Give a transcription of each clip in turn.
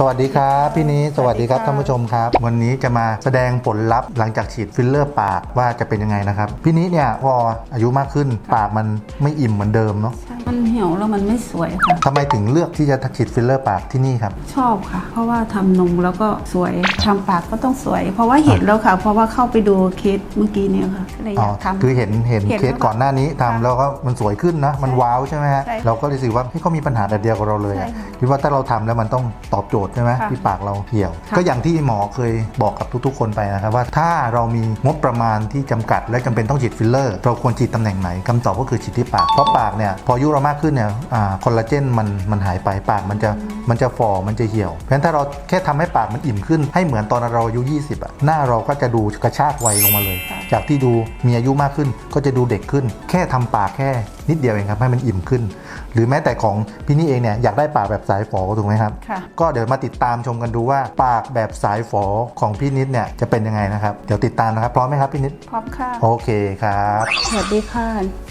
สวัสดีครับพี่นี้สวัสดีครับสวัสดีค่ะท่านผู้ชมครับ วันนี้จะมาแสดงผลลัพธ์หลังจากฉีดฟิลเลอร์ปากว่าจะเป็นยังไงนะครับ พี่นี้เนี่ยพออายุมากขึ้นปากมันไม่อิ่มเหมือนเดิมเนาะใช่ มันเหี่ยวแล้วมันไม่สวยค่ะ ทำไมถึงเลือกที่จะฉีดฟิลเลอร์ปากที่นี่ครับ ชอบค่ะ เพราะว่าทำนมแล้วก็สวยทำปากก็ต้องสวย เพราะว่าเห็นแล้วค่ะ เพราะว่าเข้าไปดูเคสเมื่อกี้เนี่ยค่ะก็เลยออ๋อยากทำ คือเห็นเห็นเห็นเคสก่อนหน้านี้ทำค่ะแล้วก็มันสวยขึ้นนะ มันใช่ว้าวใช่ไหมฮะ ใช่เราก็รู้สึกว่าเฮ้ยเขามีปัญหาแบบเดียวกับเราเลยอะใช่ค่ะคิดว่าถ้าเราทำแล้วมันต้องตอบโจทย์ใช่ไหมค่ะที่ปากเราเหี่ยว ค่ะ ก็อย่างที่หมอเคยบอกกับทุกๆ คนไปนะครับว่าถ้าเรามีงบประมาณที่จำกัด และจำเป็นต้องฉีดฟิลเลอร์ เราควรฉีดตำแหน่งไหนคำตอบก็คือฉีดที่ปาก เพราะปากเนี่ยพออายุเรามากขึ้นเนี่ยอ่าคอลลาเจนมันมันหายไปปากมันจะมันจะฝ่อมันจะเหี่ยว เพราะฉะนั้นถ้าเราแค่ทำให้ปากมันอิ่มขึ้น ให้เหมือนตอนเราอายุ 20อะหน้าเราก็จะดูกระชากวัยลงมาเลยค่ะจากที่ดูมีอายุมากขึ้นก็จะดูเด็กขึ้น แค่ทำปากแค่นิดเดียวเองครับให้มันอิ่มขึ้น หรือแม้แต่ของพี่นี่เองเนี่ยอยากได้ปากแบบสายฝอถูกไหมครับค่ะก็เดี๋ยวมาติดตามชมกันดูว่าปากแบบสายฝอของพี่นิดเนี่ยจะเป็นยังไงนะครับเดี๋ยวติดตามนะครับพร้อมไหมครับพี่นิดพร้อมค่ะโอเคครับสวัสดีค่ะ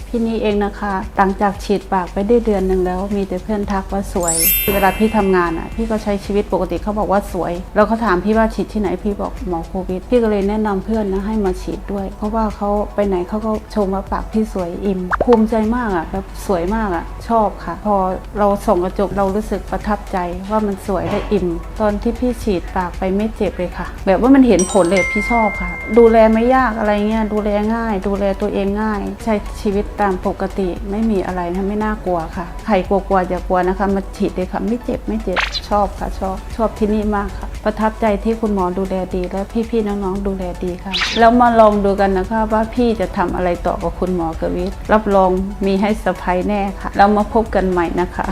พี่นี่เองนะคะหลังจากฉีดปากไปได้เดือนหนึ่งแล้ว มีแต่เพื่อนทักว่าสวย เวลาพี่ทำงานอะ พี่ก็ใช้ชีวิตปกติเขาบอกว่าสวย แล้วเขาถามพี่ว่าฉีดที่ไหนพี่บอกหมอโควิด พี่ก็เลยแนะนำเพื่อนนะให้มาฉีดด้วย เพราะว่าเขาไปไหนเขาก็ชมว่าปากพี่สวยอิ่ม ภูมิใจมากอะแบบสวยมากอะ ชอบค่ะ พอเราส่องกระจกเรารู้สึกประทับใจว่ามันสวยและอิ่ม ตอนที่พี่ฉีดปากไปไม่เจ็บเลยค่ะ แบบว่ามันเห็นผลเลยพี่ชอบค่ะ ดูแลไม่ยากอะไรเงี้ยดูแลง่าย ดูแลตัวเองง่าย ใช้ชีวิตตามปกติไม่มีอะไรนะไม่น่ากลัวค่ะ ใครกลัวๆจะกลัวนะคะ มาฉีดเลยค่ะ ไม่เจ็บไม่เจ็บ ชอบค่ะ ชอบ ชอบที่นี่มากค่ะ ประทับใจที่คุณหมอดูแลดี และพี่ๆน้องๆดูแลดีค่ะ แล้วมาลองดูกันนะคะว่าพี่จะทำอะไรต่อกับคุณหมอกวิทรับรองมีให้สะพายแน่ค่ะ เรามาพบกันใหม่นะคะ